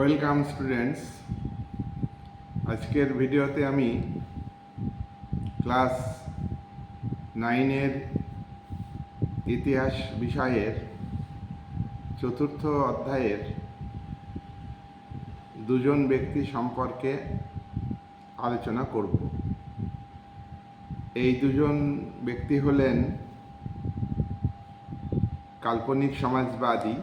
Welcome students আজকের ভিডিওতে আমি ক্লাস নাইনের ইতিহাস বিষয়ের চতুর্থ অধ্যায়ের দুজন ব্যক্তি সম্পর্কে আলোচনা করব। এই দুজন ব্যক্তি হলেন কাল্পনিক সমাজবাদী।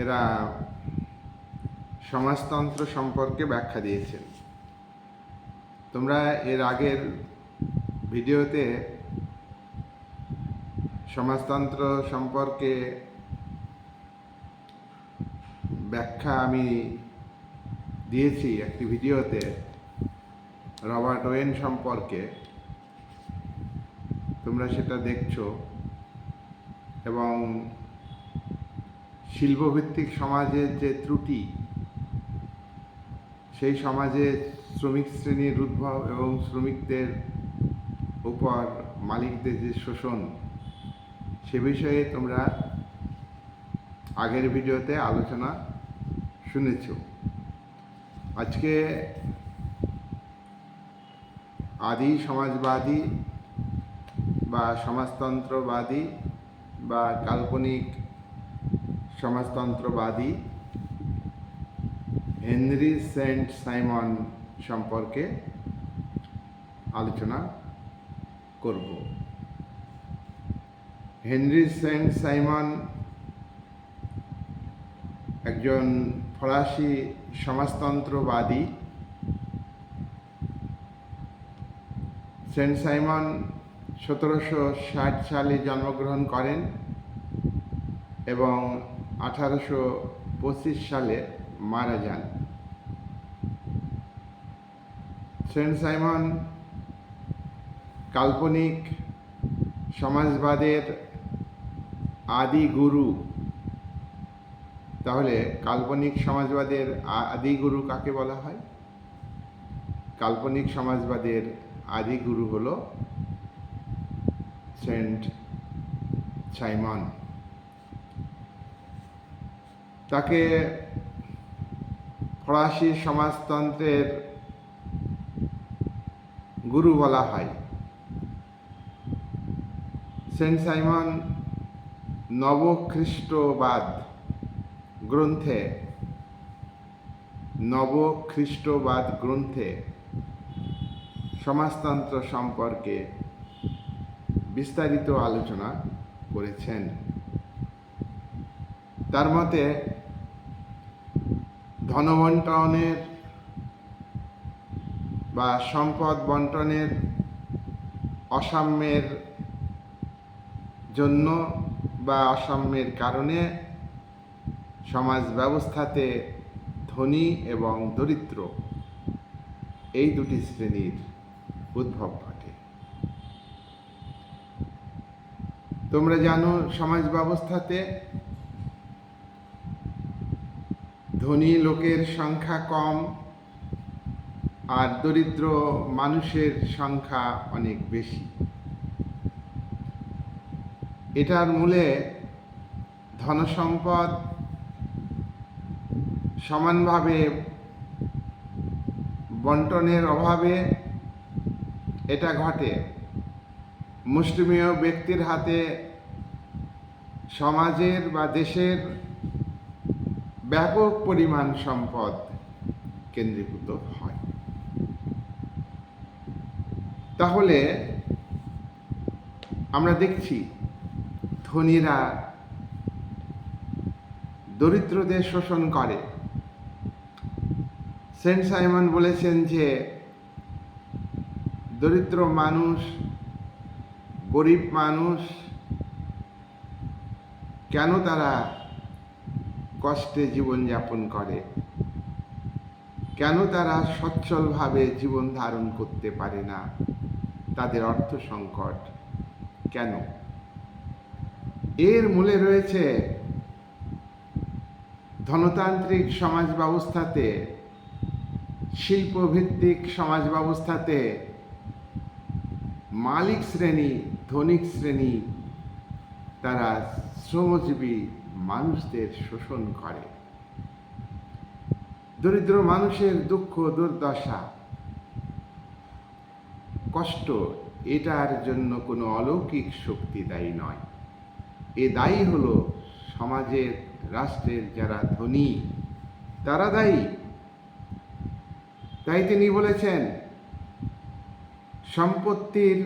এরা সমাজতন্ত্র সম্পর্কে ব্যাখ্যা দিয়েছেন। তোমরা এর আগের ভিডিওতে সমাজতন্ত্র সম্পর্কে ব্যাখ্যা আমি দিয়েছি একটি ভিডিওতে, রবার্ট ওয়েন সম্পর্কে। তোমরা সেটা দেখছ এবং শিল্পভিত্তিক সমাজের যে ত্রুটি, সেই সমাজে শ্রমিক শ্রেণির উদ্ভব এবং শ্রমিকদের উপর মালিকদের যে শোষণ, সে বিষয়ে তোমরা আগের ভিডিওতে আলোচনা শুনেছ। আজকে আদি সমাজবাদী বা সমাজতন্ত্রবাদী বা কাল্পনিক সমাজতন্ত্রবাদী হেনরি সেন্ট সাইমন সম্পর্কে আলোচনা করব। হেনরি সেন্ট সাইমন একজন ফরাসি সমাজতন্ত্রবাদী। সেন্ট সাইমন সতেরোশো ষাট সালে জন্মগ্রহণ করেন এবং আঠারোশো পঁচিশ সালে মারা যান। সেন্ট সাইমন কাল্পনিক সমাজবাদের আদি গুরু। তাহলে কাল্পনিক সমাজবাদের আদি গুরু কাকে বলা হয়? কাল্পনিক সমাজবাদের আদি গুরু হল সেন্ট সাইমন। তাকে ফরাসি সমাজতন্ত্রের গুরু বলা হয়। সেন্ট সাইমন নবখ্রিস্টবাদ গ্রন্থে নবখ্রিস্টবাদ গ্রন্থে সমাজতন্ত্র সম্পর্কে বিস্তারিত আলোচনা করেছেন। তার মতে ধনবন্টনের বা সম্পদ বন্টনের অসাম্যের জন্য বা অসাম্যের কারণে সমাজ ব্যবস্থাতে ধনী এবং দরিদ্র এই দুটি শ্রেণির উদ্ভব ঘটে। তোমরা জানো সমাজ ব্যবস্থাতে ধনী লোকের সংখ্যা কম আর দরিদ্র মানুষের সংখ্যা অনেক বেশি। এটার মূলে ধনসম্পদ সমানভাবে বন্টনের অভাবে এটা ঘটে। মুসলিমীয় ব্যক্তির হাতে সমাজের বা দেশের ব্যাপক পরিমাণ সম্পদ কেন্দ্রীভূত হয়। তাহলে আমরা দেখছি ধনীরা দরিদ্রদের শোষণ করে। সেন্ট সাইমন বলেছেন যে দরিদ্র মানুষ, গরিব মানুষ কেন তারা কষ্টে জীবনযাপন করে। কেন তারা সচ্ছলভাবে জীবন ধারণ করতে পারে না? তাদের অর্থ সংকট। কেন? এর মূলে রয়েছে ধনতান্ত্রিক সমাজ ব্যবস্থাতে, শিল্পভিত্তিক সমাজ ব্যবস্থাতে মালিক শ্রেণি, ধনিক শ্রেণি, তারা শ্রমজীবী মানুষদের শোষণ করে। দরিদ্র মানুষের দুঃখ, দুর্দশা, কষ্ট, এটার জন্য কোনো অলৌকিক শক্তি দায়ী নয়। এ দায়ী হলো সমাজের, রাষ্ট্রের যারা ধনী, তারা দায়ী। তাই তিনি বলেছেন, সম্পত্তির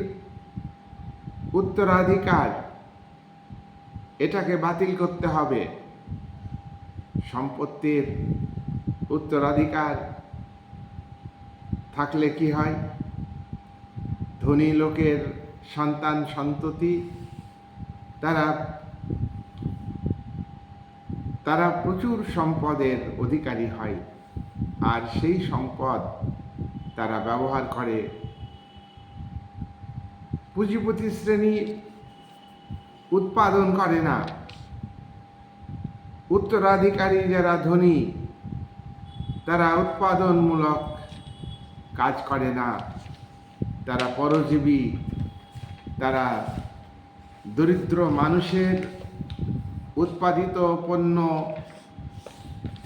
উত্তরাধিকার এটাকে বাতিল করতে হবে। সম্পত্তির উত্তরাধিকার থাকলে কি হয়? ধনী লোকের সন্তান সন্ততি, তারা তারা প্রচুর সম্পদের অধিকারী হয়। আর সেই সম্পদ তারা ব্যবহার করে। পুঁজিপতি শ্রেণি উৎপাদন করে না। উত্তরাধিকারী যারা ধনী, তারা উৎপাদনমূলক কাজ করে না। তারা পরজীবী, তারা দরিদ্র মানুষের উৎপাদিত পণ্য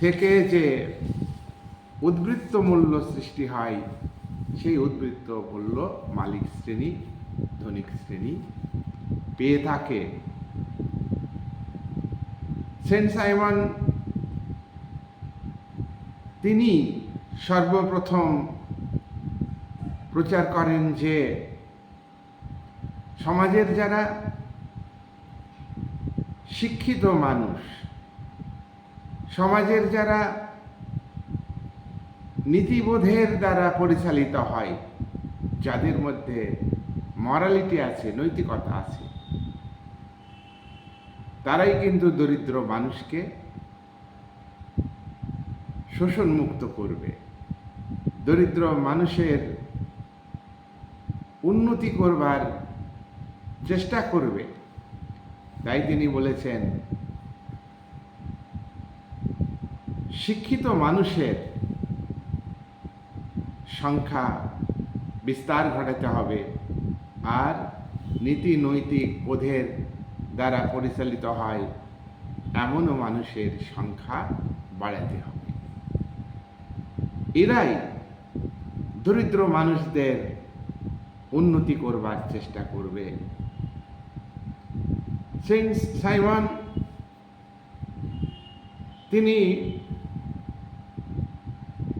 থেকে যে উদ্বৃত্ত মূল্য সৃষ্টি হয়, সেই উদ্বৃত্ত মূল্য মালিক শ্রেণি, ধনিক শ্রেণি পেয়ে থাকে। সেন্ট সাইমন তিনি সর্বপ্রথম প্রচার করেন যে সমাজের যারা শিক্ষিত মানুষ, সমাজের যারা নীতিবোধের দ্বারা পরিচালিত হয়, যাদের মধ্যে মরালিটি আছে, নৈতিকতা আছে তারাই কিন্তু দরিদ্র মানুষকে শোষণ মুক্ত করবে। দরিদ্র মানুষের উন্নতি করবার চেষ্টা করবে। তাই তিনি বলেছেন, শিক্ষিত মানুষের সংখ্যা বিস্তার ঘটাতে হবে আর নীতি নৈতিক বোধের দ্বারা পরিচালিত হয়, এমনও মানুষের সংখ্যা বাড়াতে হবে। এরাই দরিদ্র মানুষদের উন্নতি করবার চেষ্টা করবে। সাইমন, তিনি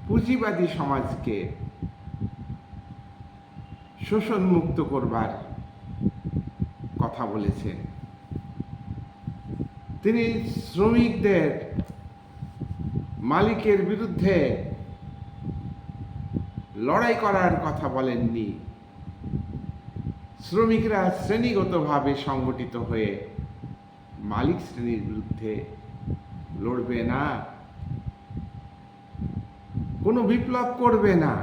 পুঁজিবাদী সমাজকে শোষণ মুক্ত করবার কথা বলেছেন। তিনি শ্রমিকদের মালিকের বিরুদ্ধে লড়াই করার কথা বলেননি। শ্রমিকরা শ্রেণীগতভাবে সংগঠিত হয়ে মালিক শ্রেণির বিরুদ্ধে লড়বে না। কোনো বিপ্লব করবে না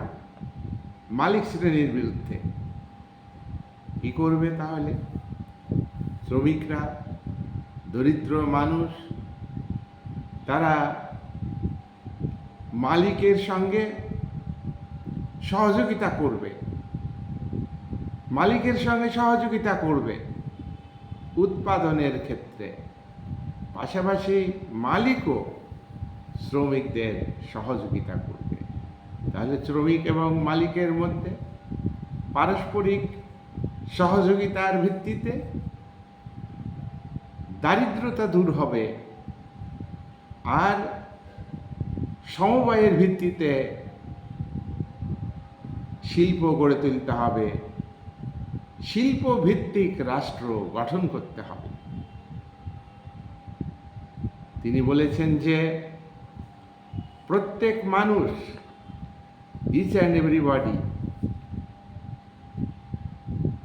মালিক শ্রেণির বিরুদ্ধে। কি করবে তাহলে? শ্রমিকরা দরিদ্র মানুষ, তারা মালিকের সঙ্গে সহযোগিতা করবে। মালিকের সঙ্গে সহযোগিতা করবে উৎপাদনের ক্ষেত্রে। পাশাপাশি মালিকও শ্রমিকদের সহযোগিতা করবে। তাহলে শ্রমিক এবং মালিকের মধ্যে পারস্পরিক সহযোগিতার ভিত্তিতে দারিদ্রতা দূর হবে। আর সমবায়ের ভিত্তিতে শিল্প গড়ে তুলতে হবে। শিল্প ভিত্তিক রাষ্ট্র গঠন করতে হবে। তিনি বলেছেন যে, প্রত্যেক মানুষ ইচ অ্যান্ড এভরিবডি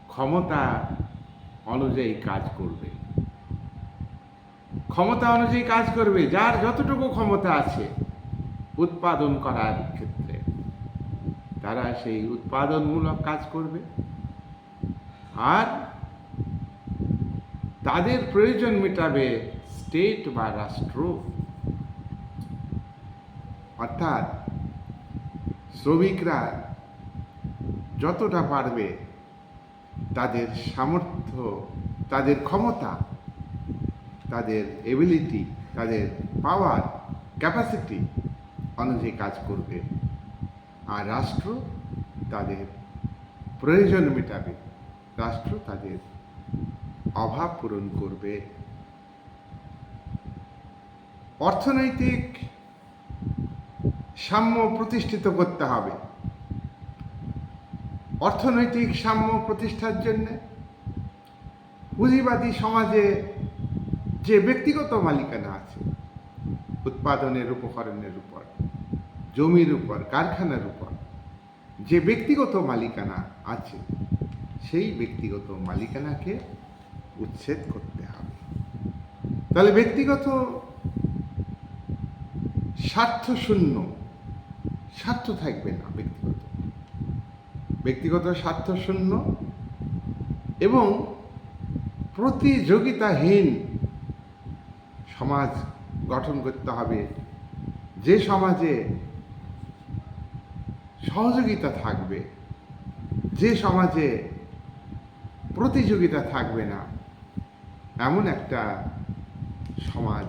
ক্ষমতা অনুযায়ী কাজ করবে। ক্ষমতা অনুযায়ী কাজ করবে, যার যতটুকু ক্ষমতা আছে উৎপাদন করার ক্ষেত্রে। তারা সেই উৎপাদনমূলক কাজ করবে। আর তাদের প্রয়োজন মেটাবে স্টেট বা রাষ্ট্র। অর্থাৎ শ্রমিকরা যতটা পারবে তাদের সামর্থ্য, তাদের ক্ষমতা তাদের এবিলিটি তাদের পাওয়ার ক্যাপাসিটি অনুযায়ী কাজ করবে। আর রাষ্ট্র তাদের প্রয়োজন মেটাবে। রাষ্ট্র তাদের অভাব পূরণ করবে। অর্থনৈতিক সাম্য প্রতিষ্ঠিত করতে হবে। অর্থনৈতিক সাম্য প্রতিষ্ঠার জন্য পুঁজিবাদী সমাজে যে ব্যক্তিগত মালিকানা আছে, উৎপাদনের উপকরণের উপর, জমির উপর, কারখানার উপর, যে ব্যক্তিগত মালিকানা আছে, সেই ব্যক্তিগত মালিকানাকে উচ্ছেদ করতে হবে। তাহলে ব্যক্তিগত স্বার্থ শূন্য, স্বার্থ থাকবে না ব্যক্তিগত। ব্যক্তিগত স্বার্থ শূন্য এবং প্রতিযোগিতাহীন সমাজ গঠন করতে হবে। যে সমাজে সহযোগিতা থাকবে, যে সমাজে প্রতিযোগিতা থাকবে না, এমন একটা সমাজ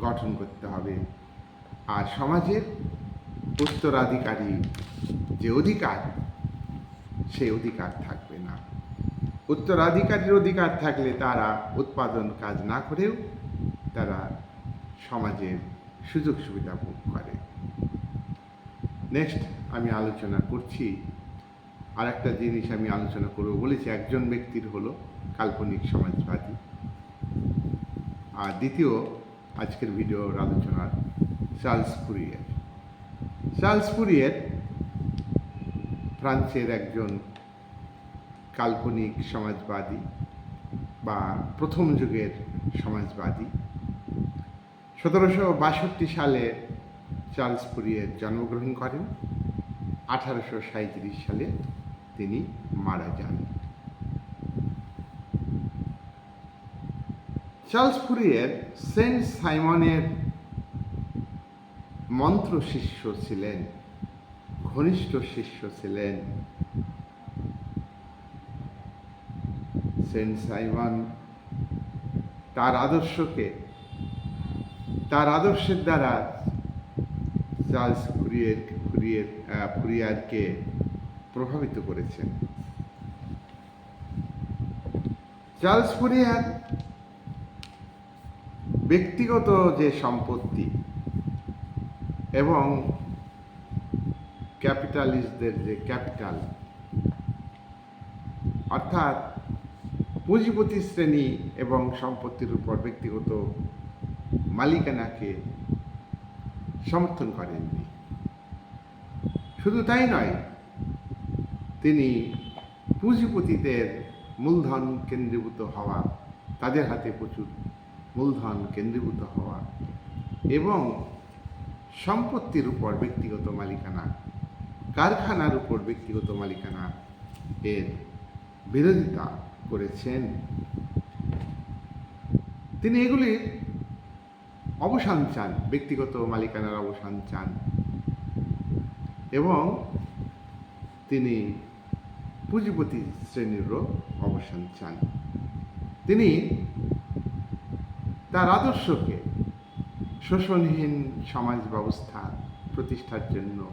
গঠন করতে হবে। আর সমাজের উত্তরাধিকারী যে অধিকার সেই অধিকার থাকবে না। উত্তরাধিকারীর অধিকার থাকলে তারা উৎপাদন কাজ না করেও তারা সমাজের সুযোগ সুবিধা ভোগ করে। নেক্সট আমি আলোচনা করছি আর একটা জিনিস আমি আলোচনা করব বলেছি, একজন ব্যক্তির হলো কাল্পনিক সমাজবাদী। আর দ্বিতীয়, আজকের ভিডিওর আলোচনার চার্লস ফুরিয়ের। চার্লস ফুরিয়ের ফ্রান্সের একজন কাল্পনিক সমাজবাদী বা প্রথম যুগের সমাজবাদী। সতেরোশো বাষট্টি সালে চার্লস ফুরিয়ের জন্মগ্রহণ করেন। আঠারোশো সাঁত্রিশ সালে তিনি মারা যান। চার্লস ফুরিয়ের সেন্ট সাইমনের মন্ত্র শিষ্য ছিলেন, ঘনিষ্ঠ শিষ্য ছিলেন। সেন্ট সাইমন তার আদর্শকে তার আদর্শের দ্বারা চার্লস ফুরিয়ের ফুরিয়ের আহ, ফুরিয়ারকে প্রভাবিত করেছেন। চার্লস ফুরিয়ার ব্যক্তিগত যে সম্পত্তি এবং ক্যাপিটালিস্টদের যে ক্যাপিটাল অর্থাৎ পুঁজিপতি শ্রেণি এবং সম্পত্তির উপর ব্যক্তিগত মালিকানাকে সমর্থন করেননি। শুধু তাই নয়, তিনি পুঁজিপতিদের মূলধন কেন্দ্রীভূত হওয়া, তাদের হাতে প্রচুর মূলধন কেন্দ্রীভূত হওয়া এবং সম্পত্তির উপর ব্যক্তিগত মালিকানা, কারখানার উপর ব্যক্তিগত মালিকানা এর বিরোধিতা করেছেন। তিনি এগুলির অবসান চান, ব্যক্তিগত মালিকানার অবসান চান। এবং তিনি পুঁজিপতি শ্রেণীরও অবসান চান। তিনি তার আদর্শকে শোষণহীন সমাজ ব্যবস্থা প্রতিষ্ঠার জন্য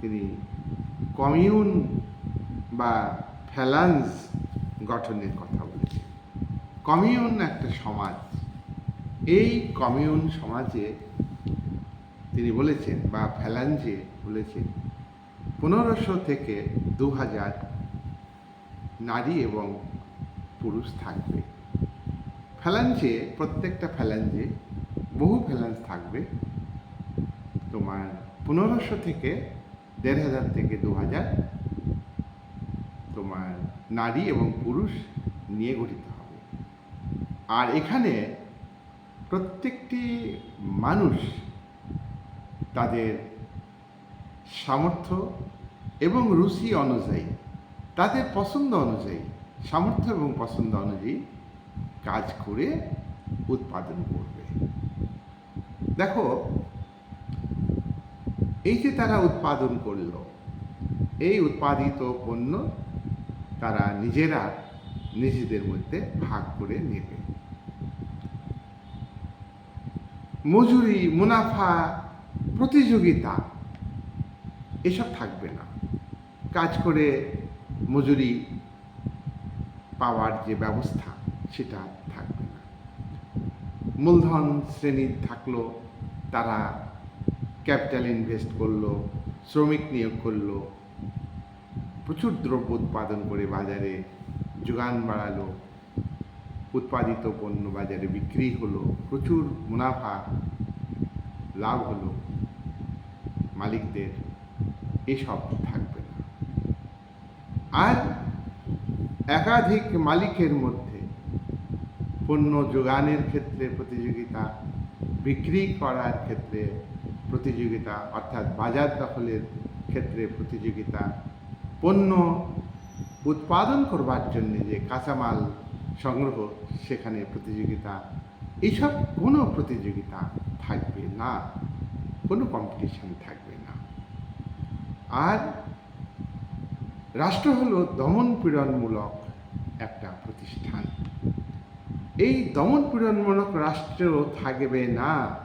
তিনি কমিউন বা ফ্যালান্স গঠনের কথা বলেছেন। কমিউন একটা সমাজ। এই কমিউন সমাজে তিনি বলেছেন বা ফ্যালাঞ্জে বলেছেন, পনেরোশো থেকে দু হাজার নারী এবং পুরুষ থাকবে। ফ্যালাঞ্জে প্রত্যেকটা ফ্যালাঞ্জে বহু ফ্যালান্স থাকবে। তোমার পনেরোশো থেকে দেড় হাজার থেকে দু হাজার তোমার নারী এবং পুরুষ নিয়ে গঠিত হবে। আর এখানে প্রত্যেকটি মানুষ তাদের সামর্থ্য এবং রুচি অনুযায়ী, তাদের পছন্দ অনুযায়ী, সামর্থ্য এবং পছন্দ অনুযায়ী কাজ করে উৎপাদন করবে। দেখো, এই যে তারা উৎপাদন করল, এই উৎপাদিত পণ্য তারা নিজেরা নিজেদের মধ্যে ভাগ করে নেবে। মজুরি, মুনাফা, প্রতিযোগিতা, এসব থাকবে না। কাজ করে মজুরি পাওয়ার যে ব্যবস্থা, সেটা থাকবে না। মূলধন শ্রেণির থাকল, তারা ক্যাপিটাল ইনভেস্ট করল, শ্রমিক নিয়োগ করল, প্রচুর দ্রব্য উৎপাদন করে বাজারে যোগান বাড়ালো উৎপাদিত পণ্য বাজারে বিক্রি হলো, প্রচুর মুনাফা লাভ হলো। মালিকদের এসব থাকবে না। আর একাধিক মালিকের মধ্যে পণ্য যোগানের ক্ষেত্রে প্রতিযোগিতা, বিক্রি করার ক্ষেত্রে প্রতিযোগিতা, অর্থাৎ বাজার দখলের ক্ষেত্রে প্রতিযোগিতা, পণ্য উৎপাদন করবার জন্য যে কাঁচামাল সংগ্রহ, সেখানে প্রতিযোগিতা, এইসব কোনো প্রতিযোগিতা থাকবে না, কোনো কম্পিটিশন থাকবে না। আর রাষ্ট্র হলো দমন পীড়নমূলক একটা প্রতিষ্ঠান। এই দমন পীড়নমূলক রাষ্ট্র থাকবে না।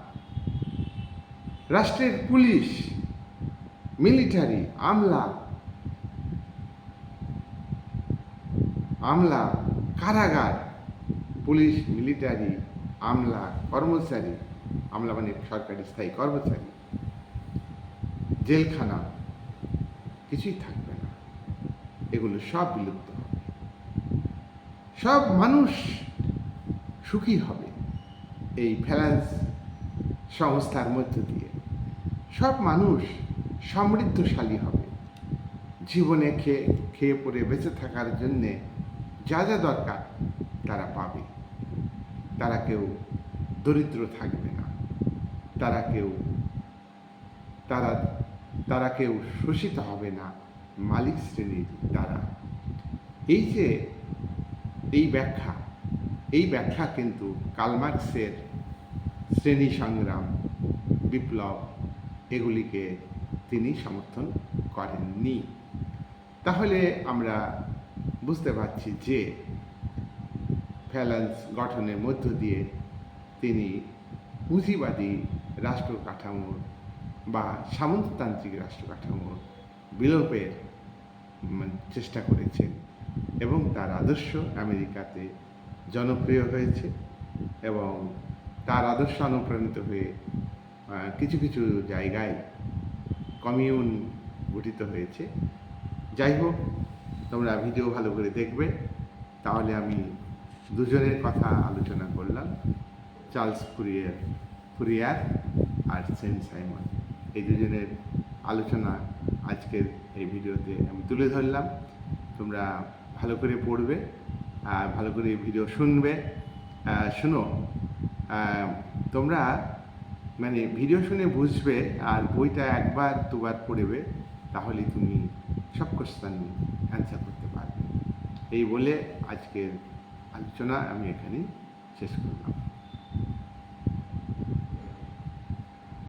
রাষ্ট্রের পুলিশ, মিলিটারি, আমলা আমলা কারাগার, পুলিশ, মিলিটারি, আমলা, কর্মচারী, আমলা মানে সরকারি স্থায়ী কর্মচারী, জেলখানা, কিছুই থাকবে না। এগুলো সব বিলুপ্ত হবে। সব মানুষ সুখী হবে এই ফ্যালান্স সংস্থার মধ্য দিয়ে। সব মানুষ সমৃদ্ধশালী হবে। জীবনে খেয়ে খেয়ে পড়ে বেঁচে থাকার জন্যে যা যা দরকার তারা পাবে। তারা কেউ দরিদ্র থাকবে না। তারা কেউ, তারা তারা কেউ শোষিত হবে না। মালিক শ্রেণির দ্বারা এই যে, এই ব্যাখ্যা এই ব্যাখ্যা কিন্তু কালমার্ক্সের শ্রেণি সংগ্রাম, বিপ্লব, এগুলিকে তিনি সমর্থন করেননি। তাহলে আমরা বুঝতে পারছি যে ফ্যালান্স গঠনের মধ্য দিয়ে তিনি পুঁজিবাদী রাষ্ট্র কাঠামোর বা সামন্ততান্ত্রিক রাষ্ট্র কাঠামোর বিলোপের চেষ্টা করেছেন এবং তার আদর্শ আমেরিকাতে জনপ্রিয় হয়েছে এবং তার আদর্শ অনুপ্রাণিত হয়ে কিছু কিছু জায়গায় কমিউন গঠিত হয়েছে। যাই হোক তোমরা ভিডিও ভালো করে দেখবে। তাহলে আমি দুজনের কথা আলোচনা করলাম। চার্লস ফুরিয়ার ফুরিয়ার আর সেন্ট সাইমন। এই দুজনের আলোচনা আজকের এই ভিডিওতে আমি তুলে ধরলাম। তোমরা ভালো করে পড়বে আর ভালো করে ভিডিও শুনবে। শুনো তোমরা মানে ভিডিও শুনে বুঝবে আর বইটা একবার দুবার পড়বে, তাহলে তুমি সব কোশ্চেন অ্যান্সার করতে পারবে। এই বলে আজকের আলোচনা আমি এখানেই শেষ করলাম।